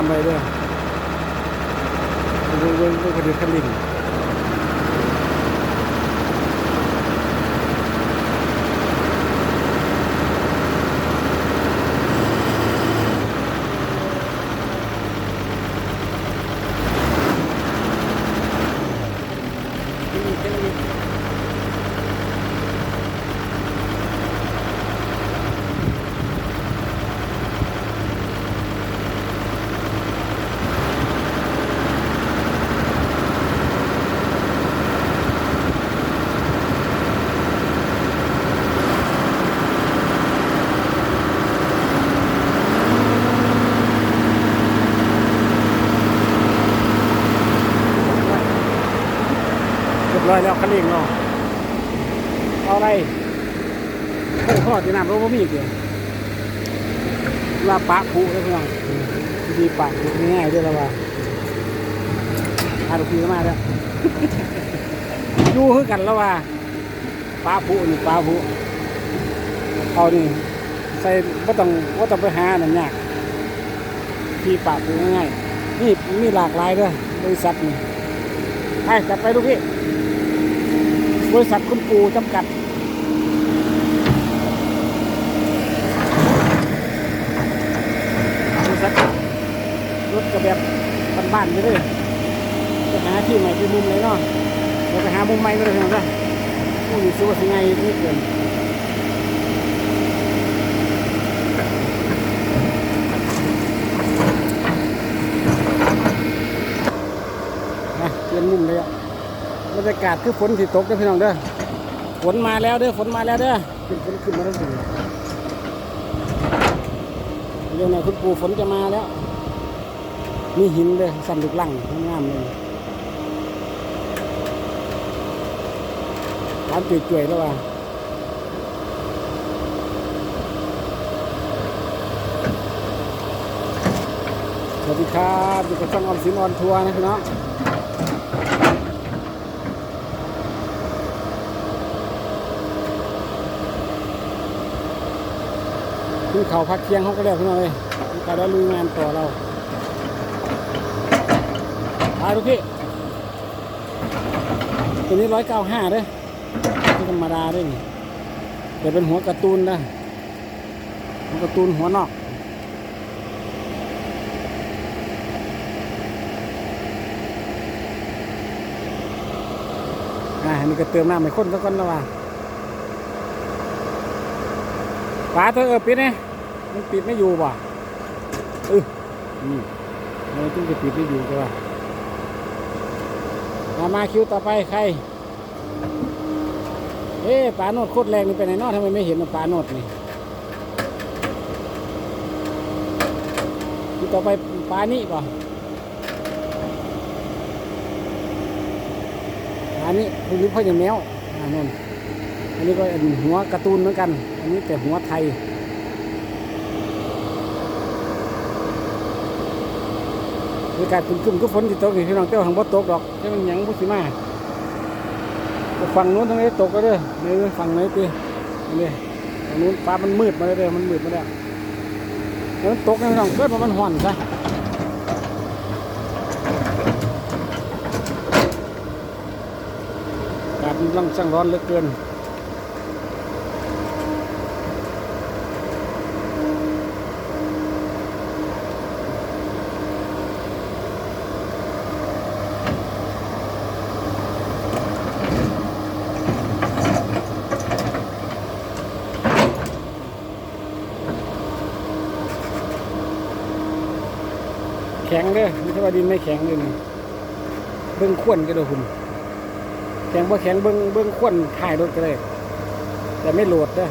ทำอะไรด้วยเบิ้งเบิ้งเบิ้งกระดิ่งคันดิ่งเร้อยแล้วคันดิ่งเนาะเอาอะไรโอ้ทอดที่น้ำรถบ่มีเดียวลาปะผูแล้วพี่น้องดีปะผูง่ายด้วยละว่าอาลูกพี่ก็มาแล้วอยู่คือกันแล้วว่าปลาผูนี่ปลาผูเอานี่ใส่ก็ต้องก็ต้องไปหาหนั่นยากที่ปลาผูง่ายนี่มีหลากหลายเด้วยบริษัทนี่ไปจัดไปลูกพี่ บริษัทคุณปูจำกัด บริษัทรถกระแบบบ้านๆไปเลยไปหาที่ใหม่ไปมุมไหนเนาะเราไปหามุมใหม่ไม่ได้เพียงแต่ผู้อยู่สู้สิไงนี่เกินนะเปลี่ยนมุมเลยอะ บรรยากาศคือฝนสิตกเด้อพี่น้องเด้อฝนมาแล้วเด้อฝนมาแล้วเด้อขึ้นฝนขึ้นมาแล้วสิเรื่องไหนคุณปู่ฝนจะมาแล้ว มีหินเลยสั่นลูกลังงามๆเลยร้านจุ่ยๆแล้วว่ะสวัสดีครับอยู่กับช่องออมสินออนทัวร์นะพี่น้อง คือเขาพักเที่ยงเขาก็เรียกขึ้นมาเลยการได้ลุยงานต่อเราไปทุกพี่ตัวนี้ร้อยเก้าห้าเด้อไม่ธรรมดาเด้นี่แต่เป็นหัวการ์ตูนนะหัวการ์ตูนหัวนอกอ่าอันนี้ก็เติมน้ำให้ข้นสักก้อนแล้วว่ะ ฝาเธอเออปิดเนี่ยมันปิดไม่อยู่ป่ะเออนี่มันจึงจะปิดไม่อยู่ใช่ป่ะมามาคิวต่อไปใครเอ๊ะปลาโนดโคตรแรงนี่ไปไหนนอทำไมไม่เห็นปลาโนดนี่คิวต่อไปปลานี่ป่ะปลานี่คุณรู้พ่ออย่างแมวอ่านน อันนี้ก็เป็นหัวการ์ตูนเหมือนกัน อันนี้แต่หัวไทยบรรยากาศคึมๆก็ฝนติตกนี่พี่น้องเต้าทางบ่ตกดอกแค่มันหยังพุสิมาฝั่งนู้นทางนี้ตกก็เด้อนี่ฝั่งไหนตีอันนี้ฝั่งนู้นฟ้ามันมืดมาเลยเด้อมันมืดมาแล้วแล้วมันตกนะพี่น้องเกิดมามันห่อนซะอากาศมันร่างช่างร้อนเหลือเกิน แข็งเด้อไม่ใช่ว่าดินไม่แข็งเลยนี่เบิ้งขวนก็ได้คุณแข็งบ่แข็งเบิ้งเบิ้งขวนถ่ายรถก็ได้แต่ไม่โหลดเด้อ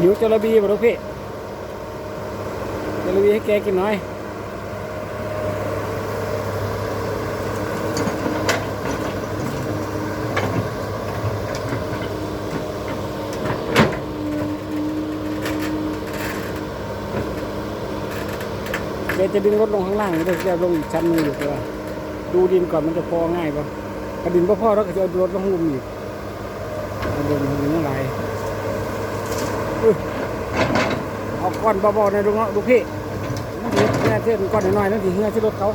หิวจระบีบ่ลูกพี่จระบีให้แกกินหน่อย อแกจะดึงรถลงข้างล่างแล้วจะลงอีกชั้นหนึงอยู่ตัวาดูดินก่อนมันจะพอง่ายปะถ้าดินพอพอแล้วก็จะเอารถลงลุมอีกเอาเดินมันยังไงอุ้ยเอาก้อนเบาๆในอยลุงเนาะดูพี่นั่นสิแค่เส้นก้อนน้อยๆนั่นสิเหื่อที่รถเขา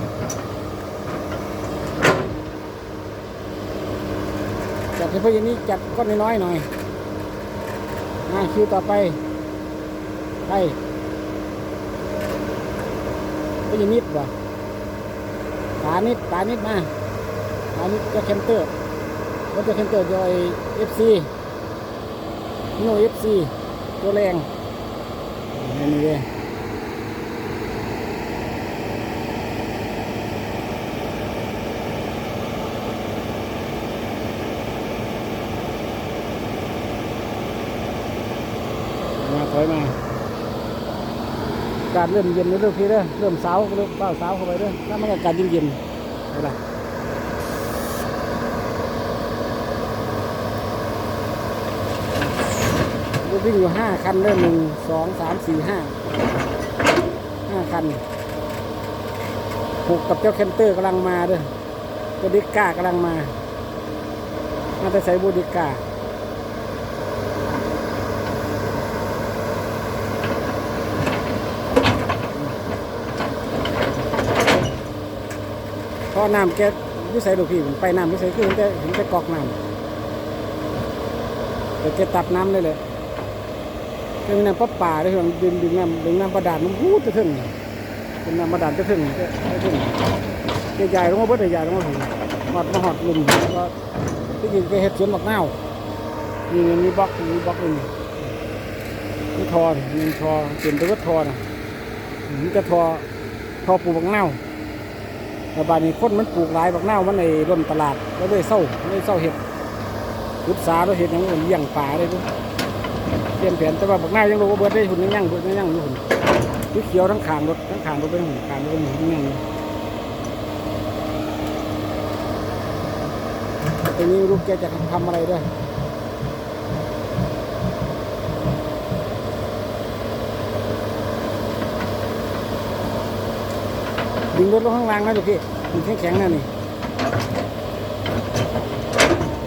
จัดให้พวกอย่างนี้จัดก้อนน้อยๆหน่อยมาคิวต่อไปไป พวกอย่างนี้ป่ะตานิดตานิดมาตานิดจะเคมเตอร์รถจะเคมเตอร์โดยเอฟซีโนเอฟซีตัวแรงนี่เลยมาถอยมา การเริ่มเย็นเริ่มพี่เด้อเริ่มสาวเริ่มเป้าสาวเข้าไปเด้อแล้วมันก็การเย็นเย็นๆเอาละรวิ่งอยู่ห้าคันเด้อหนึ่งสองสามสี่ห้าห้าคันหกกับเจ้าแคนเตอร์กำลังมาเด้อเจ้าดิก้ากำลังมาน่าจะใส่บูดิก้า เพราะน้ำแกยุ่ใส่ดูกพี่ผมไปน้ำยุ่ใส่คือเห็นแต่เห็นแต่กอกน้ำแต่แกตัดน้ำได้เลยแกมีน้ำประป่าด้วยมันดึงดึงน้ำดึงน้ำประดานมันพูดจะถึงเป็นน้ำประดานจะถึงจะถึงใหญ่ลงมาเบิดใหญ่ลงมาถึงหอดมาหอดลุมก็ที่จริงแกเห็ดสวนบักนาวนี่มีบล็อกมีบล็อกนึงนี่ทอนี่มีทอเปลี่ยนตัวก็ทอนะนี่จะทอทอปลูกบักนา แต่บานนี้คนมันปลูกหลายบักนาวมันในร่นตลาดแล้วเลยเศร้าเลยเศร้าเห็ดพุทธาแล้วเห็ดยังอื่นเลี้ยงป่าเลยด้วยเปลี่ยนแผนแต่ว่าบักนายังรู้ว่าเบิร์ดได้หุ่นยังยังหุ่นยังยังอยู่หุ่นที่เขียวทั้งขางรถทั้งขางรถเป็นหุ่นขางรถเป็นหุ่นยังยังอยู่ตรงนี้ไม่รู้แกจะทำอะไรด้วย ดึงรถลงข้างล่างนะลูกพี่มันแข็งแข็งๆนะนี่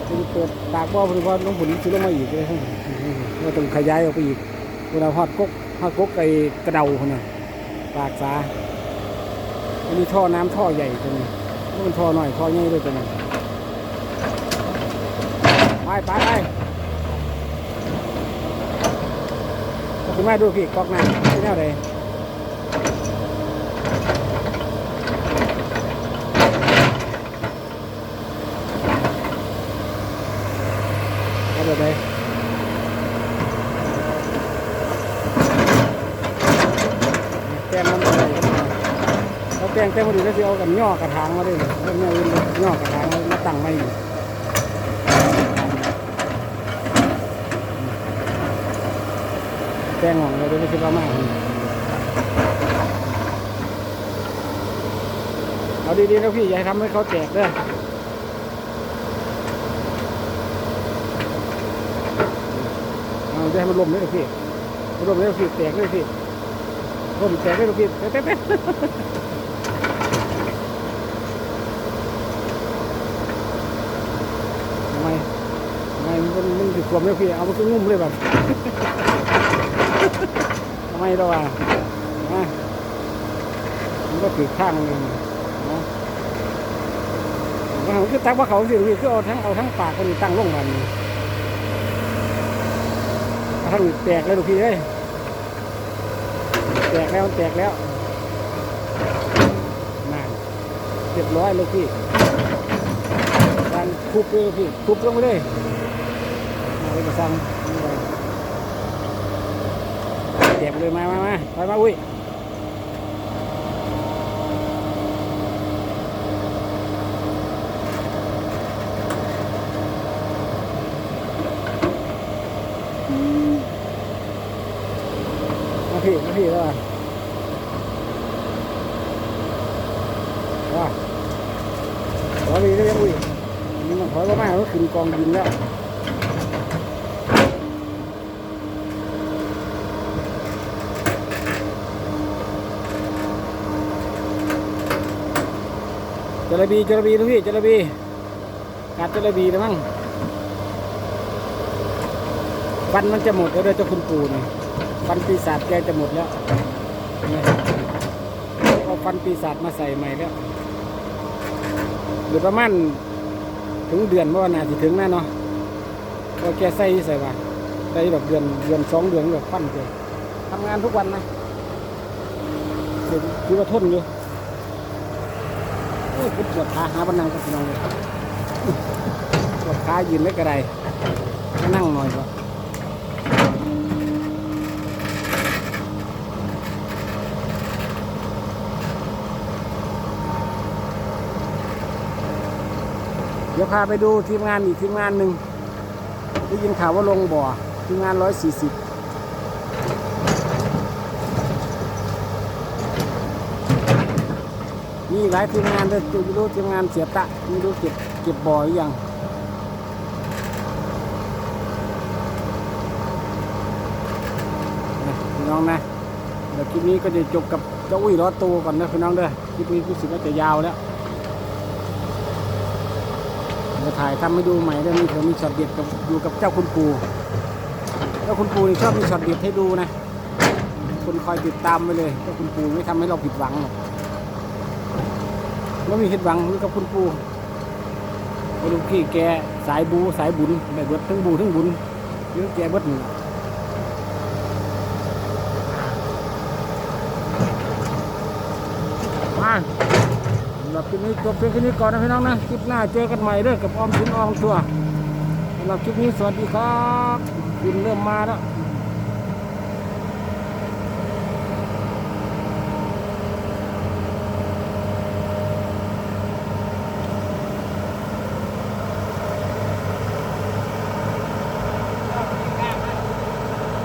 จะเปิดตากบ่อเพราะว่าน้องผุนซื้อลงมาอีกเลยเราต้องขยายออกไปอีกเวลาฮอดกกฮอดกกไอ้กระเดาคนน่ะปากสาอันนี้ท่อน้ำท่อใหญ่ตัวนี้มันท่อหน่อยท่อใหญ่ด้วยตัวนี้ไปไปไปคุณแม่ดูพี่กอกน้ำที่แนวใด เอาแบบไหนแกงมันอะไรเรา แกงแกงมาดีแล้วสิเอากันย่อกระถางมาด้วยเรื่องนี้อื่นเลยย่อกระถางมาตั้งไม่อยู่แกงของเราจะไม่คิดว่ามากเอาดีๆนะพี่อย่าให้ทำให้เขาแตกเด้อเอาจะให้มันล่มเลยลูกพี่มันล่มเลยลูกพี่แตกเลยลูกพี่ลมแตกเลยลูกพี่แตกแตกแตกทำไมทำไม มันมันถือความเพี่เอามันก็งุ่มเลยแบบทำไมเราอะนะมันก็ถือข้างเลยนะมันคือตักว่าเขาสิพี่คือเอาทั้งเอาทั้งปากคนตั้งลงมันทั้งแตกเลยลูกพี่เอ้ยแตกแล้วแตกแล้วนั่นเรียบร้อยเลูกพี่การทุบเลยพี่ทุบลงไปเลย เลยมาสั่งแตกเลยมามามาไปมาอุ้ยมาพี่มาพี่แล้วอะว่าขอดีได้ยังอุ้ยมันถอยมากๆก็ขึ้นกองดินแล้ว ระบีจระบีทุกพี่จระบีกัดจระบีนะมั้งฟันมันจะหมดแล้วเด้อเจ้าคุณปู่นี่ฟันปีศาจแกจะหมดแล้วเอาฟันปีศาจมาใส่ใหม่แล้วหรือประมาณถึงเดือนเมื่อวานน่าจะถึงแน่เนาะเพราแกใส่ใส่ว่าใส่แบบเดือนเดือนสองเดือนแบบฟันแกทำงานทุกวันนะเดี๋ยวคือว่าทนอยู่ อ้ยปวดขาหาบันนังกับพี่น้องเลยปวดขายืนได้กระไดมานั่งหน่อยก็เดี๋ยวพาไปดูทีมงานอีกทีมงานหนึ่งได้ยินข่าวว่าลงบ่อทีมงานร้อยสี่สิบ มีหลายทีมงานเลยไม่รู้ทีมงานเสียตะไม่รู้เก็บเก็บบ่อหรือยังนะพี่น้องนะเดี๋ยวคลิปนี้ก็จะจบกับเจ้าอุ้ยรอตัวก่อนนะพี่น้องเด้อคลิปนี้รู้สึกว่าจะยาวแล้วเดี๋ยวถ่ายทำให้ดูใหม่เรื่องนี้เผื่อมีช็อตเด็ดกับอยู่กับเจ้าคุณปู่เจ้าคุณปู่นี่ชอบมีช็อตเด็ดให้ดูนะคุณคอยติดตามไปเลยเจ้าคุณปู่ไม่ทำให้เราผิดหวังหรอก ไม่มีผิดหวังนี่กับคุณปู่ไอ้ลูกพี่แกสายบูสายบุญแบบเบิดทั้งบูทั้งบุญเรื่องแกเบิดหนึ่งมาสำหรับคลิปนี้จบเพียงแค่นี้ก่อนนะพี่น้องนะคลิปหน้าเจอกันใหม่เด้อกับออมสินออมชัวสำหรับคลิปนี้สวัสดีครับคุณเริ่มมาแล้ว